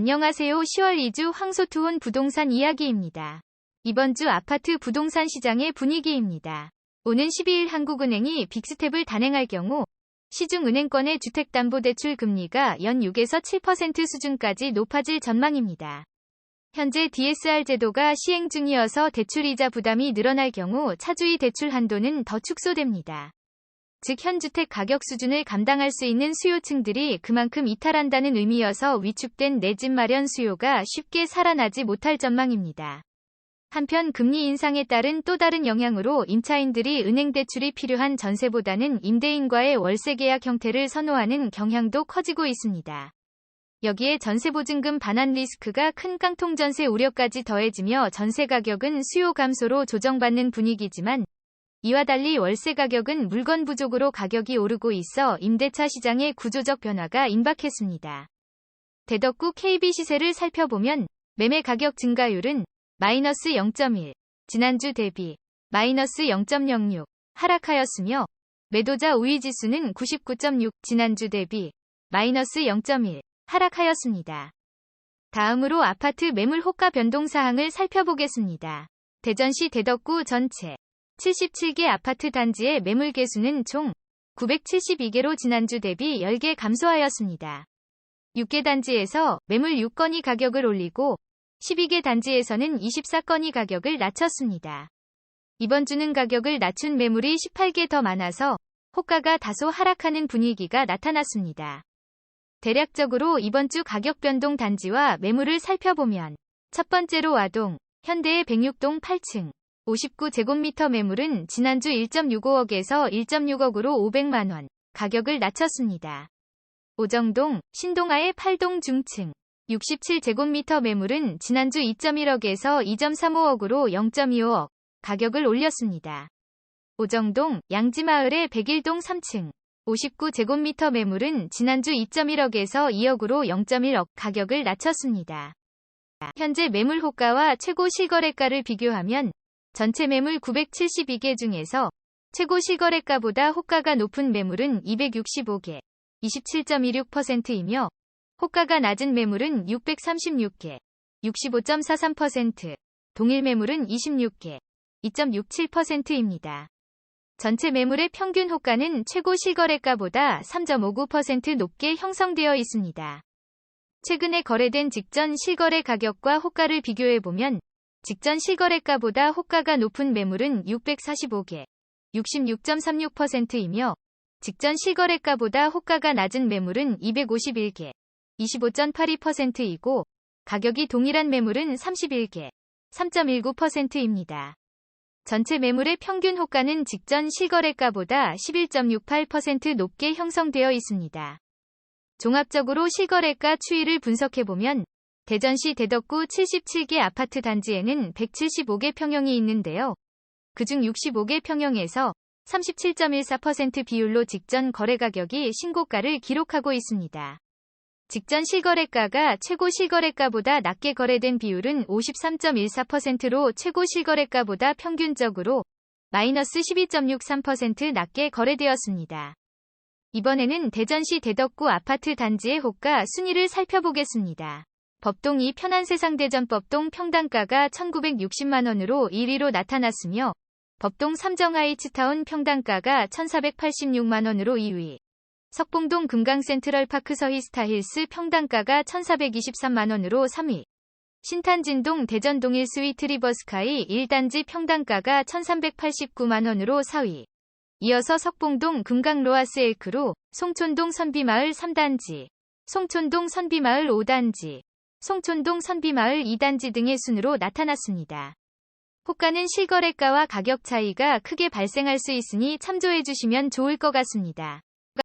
안녕하세요. 10월 2주 황소투혼 부동산 이야기입니다. 이번 주 아파트 부동산 시장의 분위기입니다. 오는 12일 한국은행이 빅스텝을 단행할 경우 시중은행권의 주택담보대출 금리가 연 6에서 7% 수준까지 높아질 전망입니다. 현재 DSR 제도가 시행 중이어서 대출이자 부담이 늘어날 경우 차주의 대출 한도는 더 축소됩니다. 즉 현주택 가격 수준을 감당할 수 있는 수요층들이 그만큼 이탈한다는 의미여서 위축된 내 집 마련 수요가 쉽게 살아나지 못할 전망입니다. 한편 금리 인상에 따른 또 다른 영향으로 임차인들이 은행 대출이 필요한 전세보다는 임대인과의 월세 계약 형태를 선호하는 경향도 커지고 있습니다. 여기에 전세보증금 반환 리스크가 큰 깡통 전세 우려까지 더해지며 전세 가격은 수요 감소로 조정받는 분위기지만 이와 달리 월세 가격은 물건 부족으로 가격이 오르고 있어 임대차 시장의 구조적 변화가 임박했습니다. 대덕구 KB 시세를 살펴보면 매매 가격 증가율은 마이너스 0.1, 지난주 대비 마이너스 0.06 하락하였으며 매도자 우위 지수는 99.6, 지난주 대비 마이너스 0.1 하락하였습니다. 다음으로 아파트 매물 호가 변동 사항을 살펴보겠습니다. 대전시 대덕구 전체 77개 아파트 단지의 매물 개수는 총 972개로 지난주 대비 10개 감소하였습니다. 6개 단지에서 매물 6건이 가격을 올리고 12개 단지에서는 24건이 가격을 낮췄습니다. 이번 주는 가격을 낮춘 매물이 18개 더 많아서 호가가 다소 하락하는 분위기가 나타났습니다. 대략적으로 이번 주 가격 변동 단지와 매물을 살펴보면 첫 번째로 와동, 현대의 106동 8층, 59제곱미터 매물은 지난주 1.65억에서 1.6억으로 500만원, 가격을 낮췄습니다. 오정동, 신동아의 8동 중층, 67제곱미터 매물은 지난주 2.1억에서 2.35억으로 0.25억, 가격을 올렸습니다. 오정동, 양지마을의 101동 3층, 59제곱미터 매물은 지난주 2.1억에서 2억으로 0.1억 가격을 낮췄습니다. 현재 매물 호가와 최고 실거래가를 비교하면 전체 매물 972개 중에서 최고 실거래가보다 호가가 높은 매물은 265개, 27.26%이며 호가가 낮은 매물은 636개, 65.43%, 동일 매물은 26개, 2.67%입니다. 전체 매물의 평균 호가는 최고 실거래가보다 3.59% 높게 형성되어 있습니다. 최근에 거래된 직전 실거래 가격과 호가를 비교해보면 직전 실거래가보다 호가가 높은 매물은 645개, 66.36%이며 직전 실거래가보다 호가가 낮은 매물은 251개, 25.82%이고 가격이 동일한 매물은 31개, 3.19%입니다. 전체 매물의 평균 호가는 직전 실거래가보다 11.68% 높게 형성되어 있습니다. 종합적으로 실거래가 추이를 분석해보면 대전시 대덕구 77개 아파트 단지에는 175개 평형이 있는데요. 그중 65개 평형에서 37.14% 비율로 직전 거래 가격이 신고가를 기록하고 있습니다. 직전 실거래가가 최고 실거래가보다 낮게 거래된 비율은 53.14%로 최고 실거래가보다 평균적으로 마이너스 12.63% 낮게 거래되었습니다. 이번에는 대전시 대덕구 아파트 단지의 호가 순위를 살펴보겠습니다. 법동 2 편안세상 대전 법동 평당가가 1960만원으로 1위로 나타났으며 법동 3정 하이츠타운 평당가가 1486만원으로 2위. 석봉동 금강센트럴파크 서히스타힐스 평당가가 1423만원으로 3위. 신탄진동 대전동일 스위트 리버스카이 1단지 평당가가 1389만원으로 4위. 이어서 석봉동 금강로아스 엘크로 송촌동 선비마을 3단지, 송촌동 선비마을 5단지, 송촌동 선비마을 2단지 등의 순으로 나타났습니다. 호가는 실거래가와 가격 차이가 크게 발생할 수 있으니 참조해 주시면 좋을 것 같습니다.